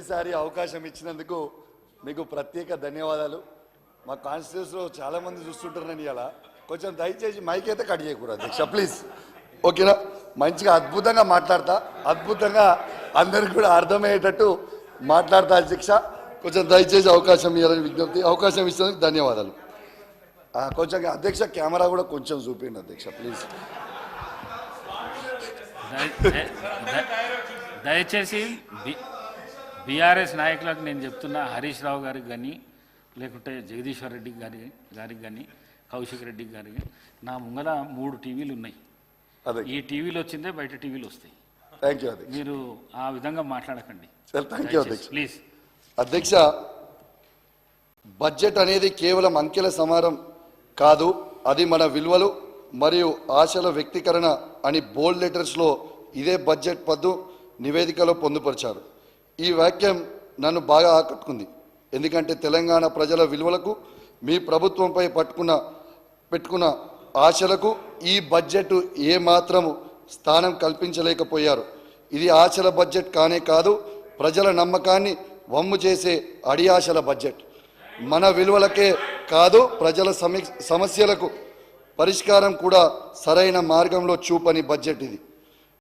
మొదటిసారి అవకాశం ఇచ్చినందుకు మీకు ప్రత్యేక ధన్యవాదాలు. మా కాన్స్టిట్యూన్స్లో చాలామంది చూస్తుంటారని చూస్తుంటారు నేను ఇలా కొంచెం దయచేసి మైక్ అయితే కట్ చేయకూడదు అధ్యక్ష ప్లీజ్. ఓకేనా? మంచిగా అద్భుతంగా మాట్లాడతా. అద్భుతంగా అందరికి కూడా అర్థమయ్యేటట్టు మాట్లాడతా అధ్యక్ష. కొంచెం దయచేసి అవకాశం ఇవ్వాలని విజ్ఞప్తి. అవకాశం ఇచ్చినందుకు ధన్యవాదాలు. కొంచెం అధ్యక్ష కెమెరా కూడా కొంచెం చూపిండి అధ్యక్ష ప్లీజ్. దయచేసి బి బీఆర్ఎస్ నాయకులకు నేను చెప్తున్నా హరీష్ రావు గారికి కానీ లేకుంటే జగదీశ్వర్ రెడ్డి గారి గారికి కానీ కౌశిక్ రెడ్డి గారికి నా ముంగల మూడు టీవీలు ఉన్నాయి. అదే. ఈ టీవీలు వచ్చిందే బయట టీవీలు వస్తాయి. థ్యాంక్ యూ మీరు ఆ విధంగా మాట్లాడకండి. సార్ థ్యాంక్ యూ అధ్యక్ష. ప్లీజ్ అధ్యక్ష బడ్జెట్ అనేది కేవలం అంకెల సమారం కాదు అది మన విలువలు మరియు ఆశల వ్యక్తీకరణ అని బోల్డ్ లెటర్స్లో ఇదే బడ్జెట్ పద్దు నివేదికలో పొందుపరిచారు. ఈ వాక్యం నన్ను బాగా ఆకట్టుకుంది. ఎందుకంటే తెలంగాణ ప్రజల విలువలకు మీ ప్రభుత్వంపై పట్టుకున్న పెట్టుకున్న ఆశలకు ఈ బడ్జెట్ ఏ స్థానం కల్పించలేకపోయారు. ఇది ఆశల బడ్జెట్ కానే కాదు ప్రజల నమ్మకాన్ని వమ్ము చేసే అడియాశల బడ్జెట్. మన విలువలకే కాదు ప్రజల సమస్యలకు పరిష్కారం కూడా సరైన మార్గంలో చూపని బడ్జెట్ ఇది.